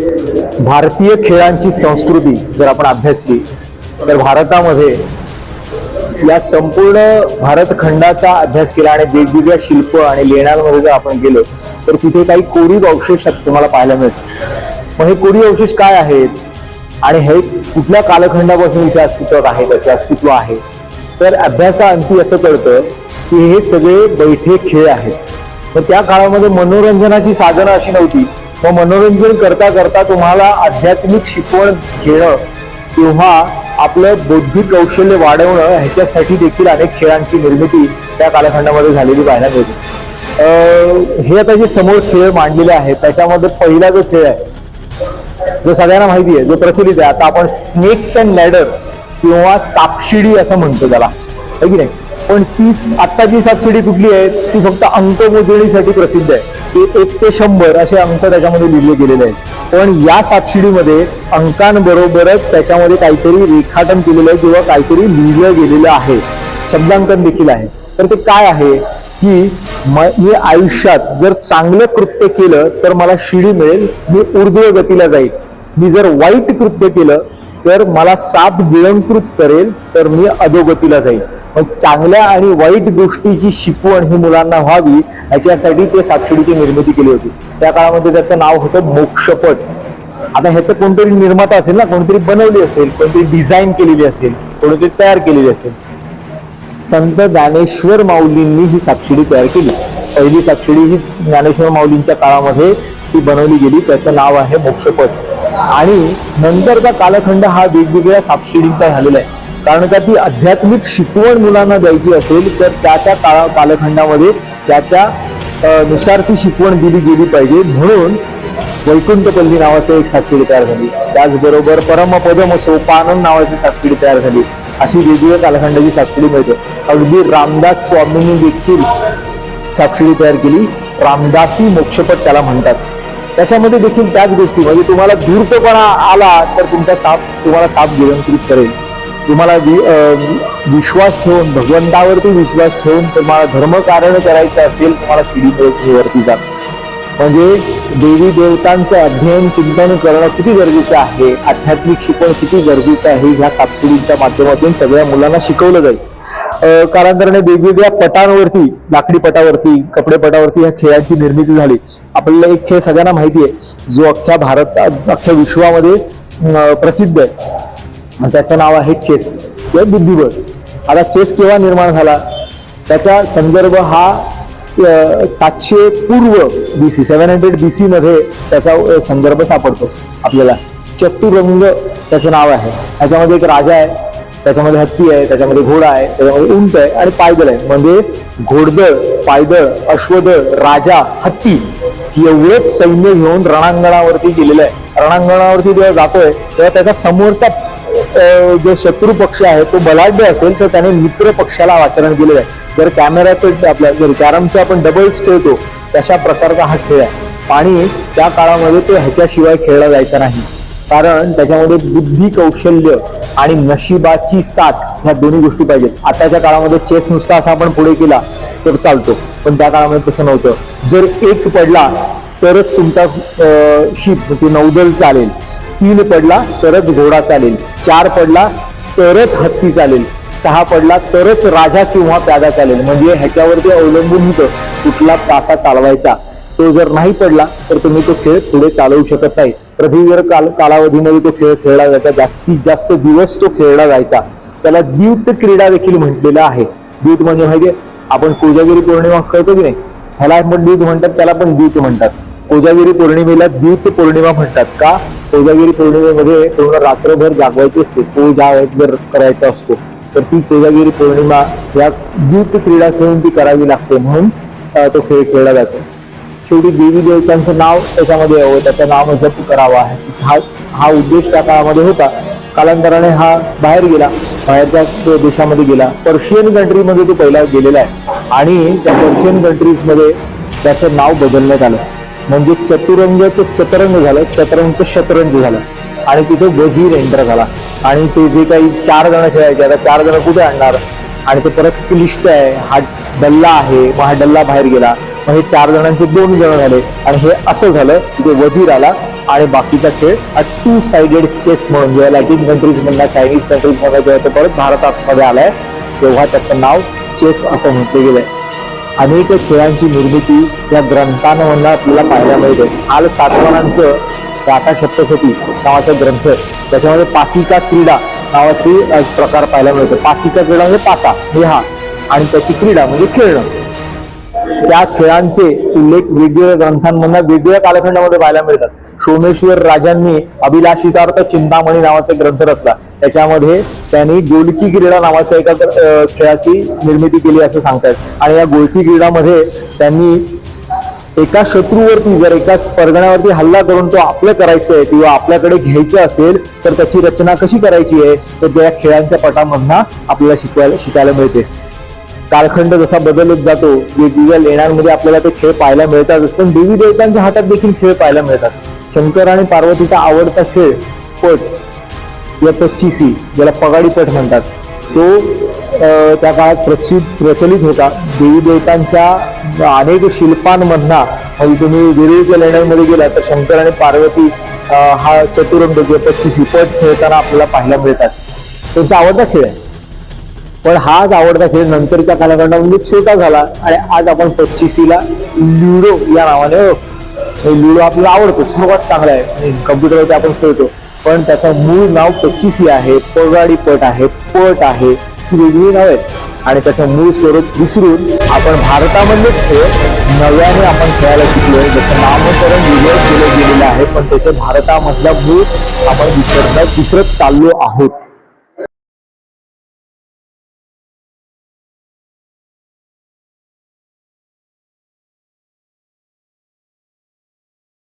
भारतीय खेळांची संस्कृती जर आपण अभ्यासली तर भारतामध्ये या संपूर्ण भारत खंडाचा अभ्यास केला आणि वेगवेगळ्या शिल्प आणि लेण्यांमध्ये जर आपण गेलो तर तिथे काही कोरीव अवशेष तुम्हाला पाहायला मिळतात. मग हे कोरीव अवशेष काय आहेत? आणि हे कुठल्या कालखंडापासून इथे अस्तित्वात आहे त्याचे अस्तित्व आहे? तर अभ्यासाअंती असं कळतं की हे सगळे बैठे खेळ आहेत. मग त्या काळामध्ये मनोरंजनाची साधनं अशी नव्हती. मग मनोरंजन करता करता तुम्हाला आध्यात्मिक शिकवण घेणं किंवा आपलं बौद्धिक कौशल्य वाढवणं ह्याच्यासाठी देखील अनेक खेळांची निर्मिती त्या कालखंडामध्ये झालेली पाहायला मिळते. हे आता जे समोर खेळ मांडलेले आहेत त्याच्यामध्ये पहिला जो खेळ आहे जो सगळ्यांना माहिती आहे जो प्रचलित आहे आता आपण स्नेक्स अँड लॅडर किंवा सापशिडी असं म्हणतो त्याला. है की नाही? पण ती आत्ता जी सापशिडी कुठली आहे ती फक्त अंक मोजणीसाठी प्रसिद्ध आहे. ते एक ते शंभर असे अंक त्याच्यामध्ये लिहिले गेलेले आहेत. पण या सापशिडीमध्ये अंकांबरोबरच त्याच्यामध्ये काहीतरी रेखाटन केलेलं आहे किंवा काहीतरी लिहिलं गेलेलं आहे. शब्दांकन देखील आहे. तर ते काय आहे? की म- मी आयुष्यात जर चांगलं कृत्य केलं तर मला शिडी मिळेल मी ऊर्ध्व गतीला जाईल. मी जर वाईट कृत्य केलं तर मला साप गिळंकृत करेल तर मी अधोगतीला जाईल. मग चांगल्या आणि वाईट गोष्टीची शिकवण ही मुलांना व्हावी याच्यासाठी ते सापशिडीची निर्मिती केली होती. त्या काळामध्ये त्याचं नाव होतं मोक्षपट. आता ह्याचं कोणतरी निर्माता असेल ना कोणतरी बनवली असेल कोणतरी डिझाईन केलेली असेल कोणतरी तयार केलेली असेल. संत ज्ञानेश्वर माऊलींनी ही सापशिडी तयार केली. पहिली सापशिडी ही ज्ञानेश्वर माऊलींच्या काळामध्ये ती बनवली गेली त्याचं नाव आहे मोक्षपट. आणि नंतरचा कालखंड हा वेगवेगळ्या सापशिडींचा झालेला आहे. कारण का ती आध्यात्मिक शिकवण मुलांना द्यायची असेल तर त्या त्या काळा कालखंडामध्ये त्या त्या नुसार ती शिकवण दिली गेली पाहिजे. म्हणून वैकुंठपल्ली नावाचं एक साक्षीडी तयार झाली. त्याचबरोबर परमपदम सोपानंद नावाची साक्षीडी तयार झाली. अशी वेगवेगळ्या कालखंडाची साक्षीडी मिळते. अगदी रामदास स्वामींनी देखील साक्षीडी तयार केली. रामदासी मोक्षपद त्याला म्हणतात. त्याच्यामध्ये देखील त्याच गोष्टी. म्हणजे तुम्हाला धूर्तपणा आला तर तुमचा साप तुम्हाला साप गिरंकृत करेल. तुम्हाला वि- विश्वास ठेवून भगवंतावरती विश्वास ठेवून तुम्हाला धर्मकारण करायचं असेल तुम्हाला शिडी वरती जा. म्हणजे देवी देवतांचं अध्ययन चिंतन करणं किती गरजेचं आहे? आध्यात्मिक शिकवण किती गरजेचं आहे? ह्या सापशिडींच्या माध्यमातून सगळ्या मुलांना शिकवलं जाईल. अं, कालांतराने वेगवेगळ्या पटांवरती लाकडी पटावरती कपडे पटावरती ह्या खेळांची निर्मिती झाली. आपल्याला एक खेळ सगळ्यांना माहिती आहे. जो अख्ख्या भारतात अख्ख्या विश्वामध्ये प्रसिद्ध आहे. त्याचं नाव आहे चेस. किंवा बुद्धिबळ. आता चेस केव्हा निर्माण झाला? त्याचा संदर्भ हा स- सातशे पूर्व B C seven hundred B C मध्ये त्याचा संदर्भ सापडतो आपल्याला. चतुरंग त्याचं नाव आहे. त्याच्यामध्ये एक राजा आहे त्याच्यामध्ये हत्ती आहे त्याच्यामध्ये घोडा आहे त्याच्यामध्ये उंट आहे आणि पायदळ आहे. म्हणजे घोडदळ पायदळ अश्वदळ राजा हत्ती एवढंच सैन्य घेऊन रणांगणावरती गेलेलं आहे. रणांगणावरती जेव्हा जातोय तेव्हा त्याचा समोरचा जो शत्रू पक्ष आहे तो बलाढ्य असेल तर त्याने मित्र पक्षाला आचरण केले आहे. जर कॅमेराचं आपल्या जर कॅरमचं आपण डबल्स खेळतो तशा प्रकारचा हा खेळ आहे. आणि त्या काळामध्ये तो ह्याच्याशिवाय खेळला जायचा नाही. कारण त्याच्यामध्ये बुद्धी कौशल्य आणि नशिबाची साथ ह्या दोन्ही गोष्टी पाहिजेत. आताच्या काळामध्ये चेस नुसता असा आपण पुढे केला तर चालतो. पण त्या काळामध्ये तसं नव्हतं. जर एक पडला तरच तुमचा शिप ते म्हणजे नौदल चालेल. तीन पडला तरच घोडा चालेल. चार पडला तरच हत्ती चालेल. सहा पडला तरच राजा किंवा प्यादा चालेल. म्हणजे ह्याच्यावरती अवलंबून होतं कुठला तासा चालवायचा. तो जर नाही पडला तर तुम्ही तो खेळ पुढे चालवू शकत नाही. प्रदीर्घ काल कालावधीमध्ये तो खेळ खेळला जायचा. जास्तीत जास्त दिवस तो खेळला जायचा. त्याला द्यूत क्रीडा देखील म्हटलेला आहे. द्यूत म्हणजे माहितीये आपण कोजागिरी पौर्णिमा कळतो की नाही? ह्याला आपण द्यूत म्हणतात त्याला पण द्यूत म्हणतात. कोजागिरी पौर्णिमेला द्यूत पौर्णिमा म्हणतात. का? कोजागिरी पौर्णिमेमध्ये पूर्ण रात्रभर जागवायची असते. तो जर करायचा असतो. तर ती कोजागिरी पौर्णिमा या द्यूत क्रीडा खेळून ती करावी लागते म्हणून तो खेळ खेळला जातो. शेवटी देवी देवतांचं नाव त्याच्यामध्ये यावं. त्याचं नाव जप करावा हा हा उद्देश त्या काळामध्ये होता. कालांतराने हा बाहेर गेला. बाहेरच्या देशामध्ये गेला. पर्शियन कंट्रीमध्ये तो पहिला गेलेला आहे. आणि त्या पर्शियन कंट्रीजमध्ये त्याचं नाव बदलण्यात आलं. म्हणजे चतुरंगाचं चतरंग झालं चतरंगचं शतरंज झालं. आणि तिथे वजीर एंटर झाला. आणि ते जे काही चार जण खेळायचे आता चार जण कुठे आणणार? आणि ते परत क्लिष्ट आहे. हा डल्ला आहे मग हा डल्ला बाहेर गेला. मग हे चार जणांचे दोन जण झाले. आणि हे असं झालं तिथे वजीर आला आणि बाकीचा खेळ हा टू साइडेड चेस म्हणून जेव्हा लॅटिन कंट्रीज मधला चायनीज कंट्रीजमध्ये जेव्हा तो परत भारतात मध्ये आलाय तेव्हा त्याचं नाव चेस असं म्हटलं गेलंय. अनेक खेळांची निर्मिती या ग्रंथांमधून आपल्याला पाहायला मिळते. आल सातवानांचं गाथा सप्तसती नावाचा ग्रंथ त्याच्यामध्ये पासिका क्रीडा नावाची प्रकार पाहायला मिळतो. पासिका क्रीडा म्हणजे पासा हे हा आणि त्याची क्रीडा म्हणजे खेळणं. त्या खेळांचे उल्लेख वेगवेगळ्या ग्रंथांमधून वेगवेगळ्या कालखंडामध्ये पाहायला मिळतात. सोमेश्वर राजांनी अभिलाषितार्थ चिंतामणी नावाचा ग्रंथ रचला. त्याच्यामध्ये त्यांनी गोलकी क्रीडा नावाच्या एका खेळाची निर्मिती केली असं सांगतात. आणि या गोलकी क्रीडामध्ये त्यांनी एका शत्रूवरती जर एका परगण्यावरती हल्ला करून तो आपलं करायचं आहे किंवा आपल्याकडे घ्यायचं असेल तर त्याची रचना कशी करायची आहे तर त्या खेळांच्या पटामधना आपल्याला शिकवायला शिकायला मिळते. कालखंड जसा बदलत जातो वेगवेगळ्या लेण्यांमध्ये आपल्याला ते खेळ पाहायला मिळतातच पण देवी देवतांच्या हातात देखील खेळ पाहायला मिळतात. शंकर आणि पार्वतीचा आवडता खेळ पट या पच्चीसी ज्याला पगाडी पट म्हणतात. तो त्या काळात प्रचित प्रचलित होता. देवी देवतांच्या अनेक शिल्पांमधना म्हणजे तुम्ही वेरूळच्या लेण्यांमध्ये गेला तर शंकर आणि पार्वती हा चतुरंग किंवा पच्चीसी पट खेळताना आपल्याला पाहायला मिळतात. त्यांचा आवडता खेळ आहे. पण हाच आवडता खेळ नंतरच्या कालखंडामध्ये छोटा झाला आणि आज आपण पच्चीसीला ल्युडो या नावाने ओळखतो. ल्युडो आपल्याला आवडतो सर्वात चांगला आहे. कम्प्युटरवरती आपण खेळतो. पण त्याचं मूळ नाव पच्चीसी आहे पगाडी पट आहे पट आहे वेगळी नाव आहेत. आणि त्याचं मूळ स्वरूप विसरून आपण भारतामधलेच खेळ नव्याने आपण खेळायला शिकलोय. त्याचं नामकरण वेगळं केलं गेलेलं आहे पण त्याचे भारतामधला मूळ आपण विसरत विसरत चाललो आहोत.